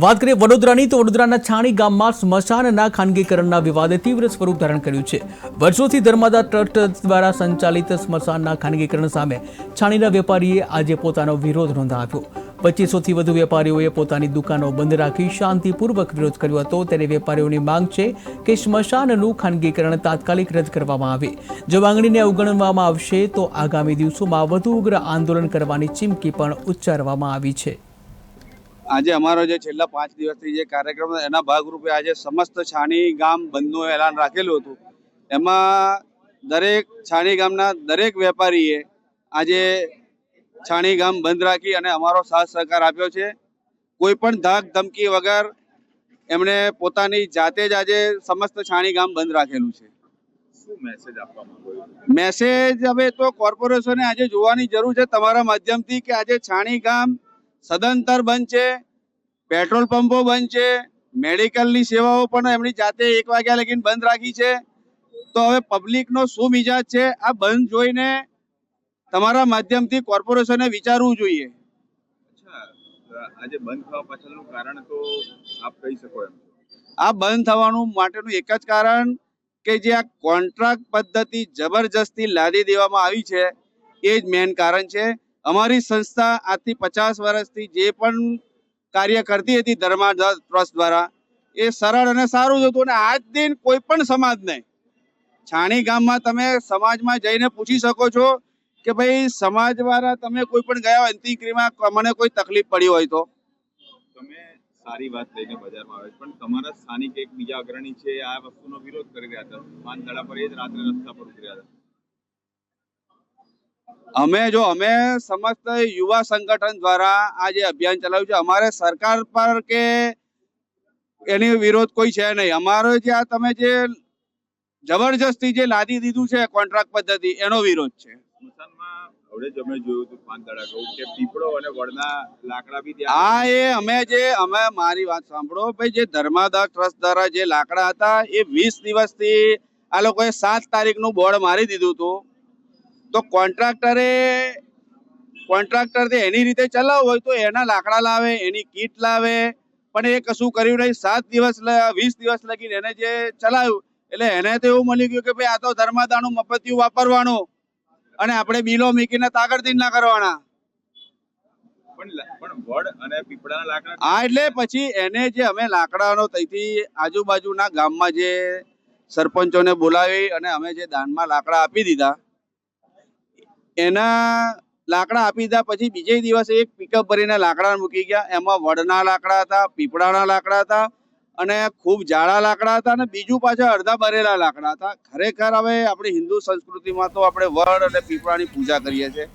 વાત કરીએ વડોદરાની, તો વડોદરાના છાણી ગામમાં સ્મશાનના ખાનગીકરણના વિવાદે તીવ્ર સ્વરૂપ ધારણ કર્યું છે. વર્ષોથી ધર્માદા ટ્રસ્ટ દ્વારા સંચાલિત સ્મશાનના ખાનગીકરણ સામે છાણીના વેપારીએ આજે પોતાનો વિરોધ નોંધાવ્યો. પચીસોથી વધુ વેપારીઓએ પોતાની દુકાનો બંધ રાખી શાંતિપૂર્વક વિરોધ કર્યો હતો. ત્યારે વેપારીઓની માંગ છે કે સ્મશાનનું ખાનગીકરણ તાત્કાલિક રદ કરવામાં આવે. જો માંગણીને અવગણવામાં આવશે, તો આગામી દિવસોમાં વધુ ઉગ્ર આંદોલન કરવાની ચીમકી પણ ઉચ્ચારવામાં આવી છે. આજે અમારો જે છેલ્લા પાંચ દિવસથી જે કાર્યક્રમ એના ભાગરૂપે આજે સમસ્ત છાણી ગામ બંધનું એલાન રાખેલું હતું. એમાં દરેક છાણી ગામના દરેક વેપારીએ આજે છાણી ગામ બંધ રાખી અને અમારો સાથ સહકાર આપ્યો છે. કોઈ પણ ધાક ધમકી વગર એમણે પોતાની જાતે જ આજે સમસ્ત છાણી ગામ બંધ રાખેલું છે. મેસેજ આપવા માંગો મેસેજ હવે તો કોર્પોરેશને આજે જોવાની જરૂર છે તમારા માધ્યમથી કે આજે છાણી ગામ સદંતર બંધ છે પેટ્રોલ પંપો બંધ છે મેડિકલની સેવાઓ પણ એમની જાતે એક વાગ્યા લગીને બંધ રાખી છે. તો હવે પબ્લિકનો શું મિજાજ છે? આ બંધ જોઈને તમારા માધ્યમથી કોર્પોરેશને વિચારવું જોઈએ. આજે બંધ થવા પાછળનું કારણ તો આપ કહી શકો એમ. આ બંધ થવાનું માટેનું એક જ કારણ કે જે આ કોન્ટ્રાક્ટ પદ્ધતિ જબરજસ્તી લાદી દેવામાં આવી છે એ જ મેન કારણ છે. અમારી સંસ્થા આજથી પચાસ વર્ષથી જે પણ કાર્ય કરતી હતી ધર્મા ટ્રસ્ટ દ્વારા, એ સરળ અને સારું જ હતું. અને આજ દિન કોઈ પણ સમાજને છાણી ગામમાં તમે સમાજમાં જઈને પૂછી શકો છો કે ભાઈ, સમાજ દ્વારા તમે કોઈ પણ ગયા હોય અંતિક્રિયામાં મને કોઈ તકલીફ પડી હોય તો. તમે સારી વાત લઈને બજારમાં આવે પણ તમારા સ્થાનિક એક બીજા અગ્રણી છે, આ વસ્તુનો વિરોધ કરી રહ્યા હતા. પાંચ પર એ જ રાત્રે રસ્તા પર ઉતર્યા હતા. અમે જો અમે સમસ્ત યુવા સંગઠન દ્વારા આ જે અભિયાન ચલાવ્યું છે અમારે સરકાર પર કે એની વિરોધ કોઈ છે નહીં. અમારો જે આ તમે જે જબરજસ્તી જે લાદી દીધું છે કોન્ટ્રાક્ટ પદ્ધતિ એનો વિરોધ છે. સ્મશાનમાં અમે જોયું હતું પાંચ દાડા કે પીપળો અને વડના લાકડા બી ત્યાં એ અમે જે અમે મારી વાત સાંભળો ભાઈ જે ધર્માદા ટ્રસ્ટ દ્વારા જે લાકડા હતા એ વીસ દિવસથી આ લોકોએ સાત તારીખનું બોર્ડ મારી દીધું હતું. તો કોન્ટ્રાક્ટરે કોન્ટ્રાક્ટર એની રીતે ચલાવવું હોય તો એના લાકડા લાવે એની કીટ લાવે. પણ એ કશું કર્યું નહીં. સાત દિવસ વીસ દિવસ લગીને એને જે ચલાવ્યું એટલે એને તો એવું મળી ગયું કે ભાઈ આ તો ધર્માદાનું મફતિયું વાપરવાનું અને આપણે બિલો મીકીને તાકડથી ના કરવાના. હા એટલે પછી એને જે અમે લાકડાનો તઈથી આજુબાજુના ગામમાં જે સરપંચોને બોલાવી અને અમે જે દાનમાં લાકડા આપી દીધા એના લાકડા આપી દીધા, પછી બીજે દિવસે એક પિકઅપ ભરીને લાકડા મૂકી ગયા. એમાં વડના લાકડા હતા, પીપળાના લાકડા હતા અને ખૂબ જાડા લાકડા હતા અને બીજું પાછા અડધા ભરેલા લાકડા હતા. ખરેખર હવે આપણી હિન્દુ સંસ્કૃતિમાં તો આપણે વડ અને પીપળાની પૂજા કરીએ છીએ.